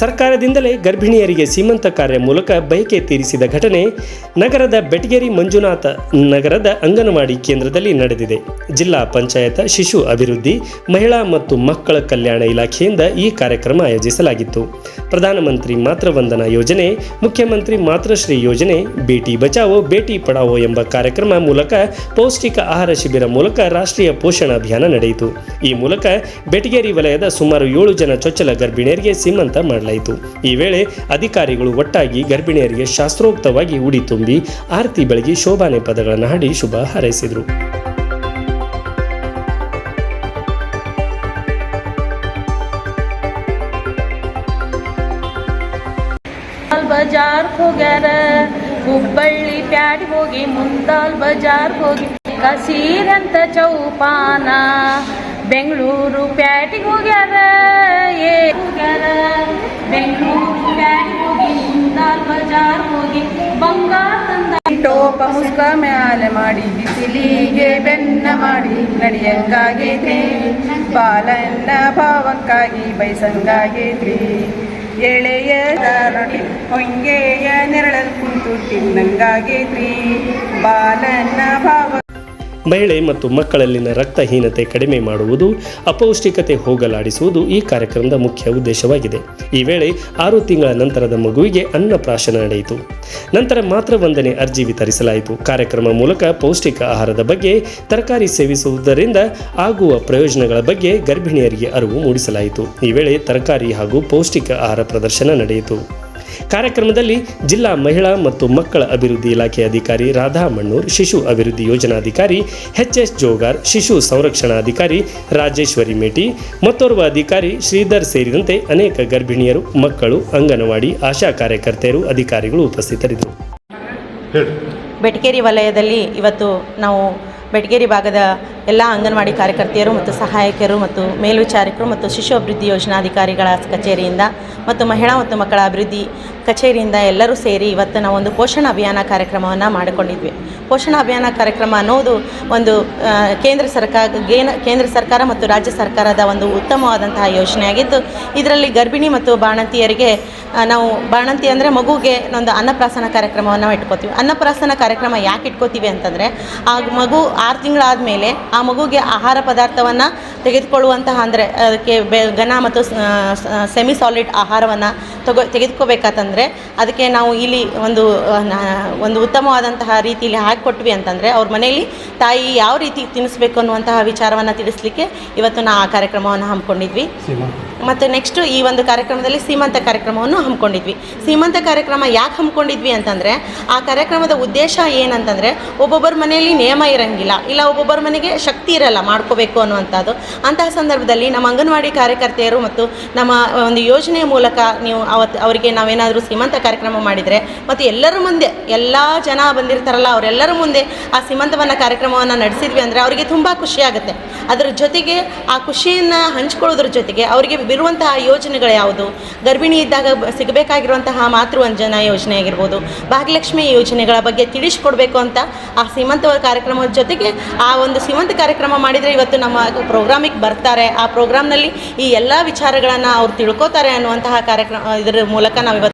ಸರ್ಕಾರದಿಂದಲೇ ಗರ್ಭಿಣಿಯರಿಗೆ ಸೀಮಂತ ಕಾರ್ಯ ಮೂಲಕ ಬಯಕೆ ತೀರಿಸಿದ ಘಟನೆ ನಗರದ ಬೆಟಗೇರಿ ಮಂಜುನಾಥ ನಗರದ ಅಂಗನವಾಡಿ ಕೇಂದ್ರದಲ್ಲಿ ನಡೆದಿದೆ. ಜಿಲ್ಲಾ ಪಂಚಾಯತ್ ಶಿಶು ಅಭಿವೃದ್ಧಿ, ಮಹಿಳಾ ಮತ್ತು ಮಕ್ಕಳ ಕಲ್ಯಾಣ ಇಲಾಖೆಯಿಂದ ಈ ಕಾರ್ಯಕ್ರಮ ಆಯೋಜಿಸಲಾಗಿತ್ತು. ಪ್ರಧಾನಮಂತ್ರಿ ಮಾತೃವಂದನಾ ಯೋಜನೆ, ಮುಖ್ಯಮಂತ್ರಿ ಮಾತೃಶ್ರೀ ಯೋಜನೆ, ಬೇಟಿ ಬಚಾವೋ, ಬೇಟಿ ಪಡಾವೋ ಎಂಬ ಕಾರ್ಯಕ್ರಮ ಮೂಲಕ ಪೌಷ್ಟಿಕ ಆಹಾರ ಶಿಬಿರ ಮೂಲಕ ರಾಷ್ಟ್ರೀಯ ಪೋಷಣ ಅಭಿಯಾನ ನಡೆಯಿತು. ಈ ಮೂಲಕ ಬೆಟಗೇರಿ ವಲಯದ ಸುಮಾರು ಏಳು ಜನ ಚೊಚ್ಚಲ ಗರ್ಭಿಣಿಯರಿಗೆ ಸೀಮಂತ ಮಾಡಲಾಯಿತು ಈ ವೇಳೆ ಅಧಿಕಾರಿಗಳು ಒಟ್ಟಾಗಿ ಗರ್ಭಿಣಿಯರಿಗೆ ಶಾಸ್ತ್ರೋಕ್ತವಾಗಿ ಉಡಿ ತುಂಬಿ ಆರತಿ ಬೆಳಗಿ ಶೋಭಾನೆ ಪದಗಳನ್ನು ಹಾಡಿ ಶುಭ ಹಾರೈಸಿದರು. ಬಜಾರ್ ಹೋಗ್ಯಾರ, ಹುಬ್ಬಳ್ಳಿ ಪ್ಯಾಡಿ ಹೋಗಿ ಮುಂತಾಲ್ ಬಜಾರ್ ಹೋಗಿ, ಕಸೀರಂತ ಚೌಪಾನ, ಬೆಂಗಳೂರು ಪ್ಯಾಟಿಗೆ ಹೋಗ್ಯಾರ. ಬೆಂಗಳೂರು ಪ್ಯಾಟಿಗೆ ಹೋಗಿ ಬಜಾರ್ ಹೋಗಿ ಬಂಗಾರ ಮ್ಯಾಲೆ ಮಾಡಿ ಬಿಸಿಲಿಗೆ ಬೆನ್ನ ಮಾಡಿ ನಡಿಯಂಗಾಗೈತ್ರಿ ಬಾಲನ್ನ ಭಾವಕ್ಕಾಗಿ ಬೈಸಂಗಾಗೈತ್ರಿ ಎಳೆಯ ರೊಟ್ಟಿ ಹೊಂಗೆಯ ನೆರಳಲ್ಲಿ ಕುಂತು ತಿನ್ನಂಗಾಗೈತ್ರಿ ಬಾಲನ್ನ ಭಾವ ಮಹಿಳೆ ಮತ್ತು ಮಕ್ಕಳಲ್ಲಿನ ರಕ್ತಹೀನತೆ ಕಡಿಮೆ ಮಾಡುವುದು, ಅಪೌಷ್ಟಿಕತೆ ಹೋಗಲಾಡಿಸುವುದು ಈ ಕಾರ್ಯಕ್ರಮದ ಮುಖ್ಯ ಉದ್ದೇಶವಾಗಿದೆ. ಈ ವೇಳೆ ಆರು ತಿಂಗಳ ನಂತರದ ಮಗುವಿಗೆ ಅನ್ನಪ್ರಾಶನ ನಡೆಯಿತು. ನಂತರ ಮಾತ್ರ ವಂದನೆ ಅರ್ಜಿ ವಿತರಿಸಲಾಯಿತು. ಕಾರ್ಯಕ್ರಮ ಮೂಲಕ ಪೌಷ್ಟಿಕ ಆಹಾರದ ಬಗ್ಗೆ, ತರಕಾರಿ ಸೇವಿಸುವುದರಿಂದ ಆಗುವ ಪ್ರಯೋಜನಗಳ ಬಗ್ಗೆ ಗರ್ಭಿಣಿಯರಿಗೆ ಅರಿವು ಮೂಡಿಸಲಾಯಿತು. ಈ ವೇಳೆ ತರಕಾರಿ ಹಾಗೂ ಪೌಷ್ಟಿಕ ಆಹಾರ ಪ್ರದರ್ಶನ ನಡೆಯಿತು. ಕಾರ್ಯಕ್ರಮದಲ್ಲಿ ಜಿಲ್ಲಾ ಮಹಿಳಾ ಮತ್ತು ಮಕ್ಕಳ ಅಭಿವೃದ್ಧಿ ಇಲಾಖೆ ಅಧಿಕಾರಿ ರಾಧಾ ಮಣ್ಣೂರ್, ಶಿಶು ಅಭಿವೃದ್ಧಿ ಯೋಜನಾಧಿಕಾರಿ ಎಚ್ ಎಸ್ ಜೋಗಾರ್, ಶಿಶು ಸಂರಕ್ಷಣಾಧಿಕಾರಿ ರಾಜೇಶ್ವರಿ ಮೇಟಿ, ಮತ್ತೋರ್ವ ಅಧಿಕಾರಿ ಶ್ರೀಧರ್ ಸೇರಿದಂತೆ ಅನೇಕ ಗರ್ಭಿಣಿಯರು, ಮಕ್ಕಳು, ಅಂಗನವಾಡಿ ಆಶಾ ಕಾರ್ಯಕರ್ತೆಯರು, ಅಧಿಕಾರಿಗಳು ಉಪಸ್ಥಿತರಿದ್ದರು. ಬೆಟಗೇರಿ ವಲಯದಲ್ಲಿ ಇವತ್ತು ನಾವು ಬೆಟಗೇರಿ ಭಾಗದ ಎಲ್ಲ ಅಂಗನವಾಡಿ ಕಾರ್ಯಕರ್ತೆಯರು ಮತ್ತು ಸಹಾಯಕರು ಮತ್ತು ಮೇಲ್ವಿಚಾರಕರು ಮತ್ತು ಶಿಶು ಅಭಿವೃದ್ಧಿ ಯೋಜನಾಧಿಕಾರಿಗಳ ಕಚೇರಿಯಿಂದ ಮತ್ತು ಮಹಿಳಾ ಮತ್ತು ಮಕ್ಕಳ ಅಭಿವೃದ್ಧಿ ಕಚೇರಿಯಿಂದ ಎಲ್ಲರೂ ಸೇರಿ ಇವತ್ತು ನಾವು ಒಂದು ಪೋಷಣ ಅಭಿಯಾನ ಕಾರ್ಯಕ್ರಮವನ್ನು ಮಾಡಿಕೊಂಡಿದ್ವಿ. ಪೋಷಣ ಅಭಿಯಾನ ಕಾರ್ಯಕ್ರಮ ಅನ್ನೋದು ಒಂದು ಕೇಂದ್ರ ಸರ್ಕಾರ ಕೇಂದ್ರ ಸರ್ಕಾರ ಮತ್ತು ರಾಜ್ಯ ಸರ್ಕಾರದ ಒಂದು ಉತ್ತಮವಾದಂತಹ ಯೋಜನೆಯಾಗಿದ್ದು, ಇದರಲ್ಲಿ ಗರ್ಭಿಣಿ ಮತ್ತು ಬಾಣಂತಿಯರಿಗೆ ನಾವು ಬಾಣಂತಿ ಅಂದರೆ ಮಗುಗೆ ಒಂದು ಅನ್ನಪ್ರಾಸನ ಕಾರ್ಯಕ್ರಮವನ್ನು ಇಟ್ಕೋತೀವಿ. ಅನ್ನಪ್ರಾಸನ ಕಾರ್ಯಕ್ರಮ ಯಾಕೆ ಇಟ್ಕೋತೀವಿ ಅಂತಂದರೆ, ಆ ಮಗು ಆರು ತಿಂಗಳಾದಮೇಲೆ ಆ ಮಗುಗೆ ಆಹಾರ ಪದಾರ್ಥವನ್ನು ತೆಗೆದುಕೊಳ್ಳುವಂತಹ ಅಂದರೆ ಅದಕ್ಕೆ ಬೆ ಘನ ಮತ್ತು ಸೆಮಿ ಸಾಲಿಡ್ ಆಹಾರವನ್ನು ತಗೋ ತೆಗೆದುಕೋಬೇಕಂತಂದರೆ ಅದಕ್ಕೆ ನಾವು ಇಲ್ಲಿ ಒಂದು ಆ, ಒಂದು ಉತ್ತಮವಾದಂತಹ ರೀತಿಯಲ್ಲಿ ಹಾಕಿಕೊಟ್ವಿ ಅಂತಂದರೆ ಅವ್ರ ಮನೆಯಲ್ಲಿ ತಾಯಿ ಯಾವ ರೀತಿ ತಿನ್ನಿಸ್ಬೇಕು ಅನ್ನುವಂತಹ ವಿಚಾರವನ್ನು ತಿಳಿಸ್ಲಿಕ್ಕೆ ಇವತ್ತು ನಾ ಆ ಕಾರ್ಯಕ್ರಮವನ್ನು ಹಮ್ಮಿಕೊಂಡಿದ್ವಿ. ಮತ್ತು ನೆಕ್ಸ್ಟು ಈ ಒಂದು ಕಾರ್ಯಕ್ರಮದಲ್ಲಿ ಸೀಮಂತ ಕಾರ್ಯಕ್ರಮವನ್ನು ಹಮ್ಮಿಕೊಂಡಿದ್ವಿ. ಸೀಮಂತ ಕಾರ್ಯಕ್ರಮ ಯಾಕೆ ಹಮ್ಮಿಕೊಂಡಿದ್ವಿ ಅಂತಂದರೆ, ಆ ಕಾರ್ಯಕ್ರಮದ ಉದ್ದೇಶ ಏನಂತಂದರೆ, ಒಬ್ಬೊಬ್ಬರ ಮನೆಯಲ್ಲಿ ನಿಯಮ ಇರಂಗಿಲ್ಲ. ಇಲ್ಲ, ಒಬ್ಬೊಬ್ಬರ ಮನೆಗೆ ಶಕ್ತಿ ಇರಲ್ಲ ಮಾಡ್ಕೋಬೇಕು ಅನ್ನುವಂಥದ್ದು. ಅಂತಹ ಸಂದರ್ಭದಲ್ಲಿ ನಮ್ಮ ಅಂಗನವಾಡಿ ಕಾರ್ಯಕರ್ತೆಯರು ಮತ್ತು ನಮ್ಮ ಒಂದು ಯೋಜನೆಯ ಮೂಲಕ ನೀವು ಅವತ್ತು ಅವರಿಗೆ ನಾವೇನಾದರೂ ಸೀಮಂತ ಕಾರ್ಯಕ್ರಮ ಮಾಡಿದರೆ, ಮತ್ತು ಎಲ್ಲರ ಮುಂದೆ ಎಲ್ಲ ಜನ ಬಂದಿರ್ತಾರಲ್ಲ, ಅವರೆಲ್ಲರ ಮುಂದೆ ಆ ಸೀಮಂತವನ್ನು ಕಾರ್ಯಕ್ರಮವನ್ನು ನಡೆಸಿದ್ವಿ ಅಂದರೆ ಅವರಿಗೆ ತುಂಬ ಖುಷಿಯಾಗುತ್ತೆ ಅದರ ಜೊತೆಗೆ ಆ ಖುಷಿಯನ್ನು ಹಂಚ್ಕೊಳ್ಳೋದ್ರ ಜೊತೆಗೆ ಅವರಿಗೆ ಬಿರುವಂತಹ ಯೋಜನೆಗಳು ಯಾವುದು? ಗರ್ಭಿಣಿ ಇದ್ದಾಗ ಸಿಗಬೇಕಾಗಿರುವಂತಹ ಮಾತೃವಂಜನ ಯೋಜನೆ ಆಗಿರ್ಬೋದು, ಭಾಗ್ಯಲಕ್ಷ್ಮಿ ಯೋಜನೆಗಳ ಬಗ್ಗೆ ತಿಳಿಸ್ಕೊಡ್ಬೇಕು ಅಂತ ಆ ಸೀಮಂತ ಕಾರ್ಯಕ್ರಮದ ಜೊತೆಗೆ ಆ ಒಂದು ಸೀಮಂತ ಕಾರ್ಯಕ್ರಮ ಮಾಡಿದರೆ ಇವತ್ತು ನಮ್ಮ ಪ್ರೋಗ್ರಾಮಿಗೆ ಬರ್ತಾರೆ. ಆ ಪ್ರೋಗ್ರಾಮ್ನಲ್ಲಿ ಈ ಎಲ್ಲ ವಿಚಾರಗಳನ್ನು ಅವ್ರು ತಿಳ್ಕೊತಾರೆ ಅನ್ನುವಂತಹ ಕಾರ್ಯಕ್ರಮ, ಇದರ ಮೂಲಕ ನಾವು ಇವತ್ತು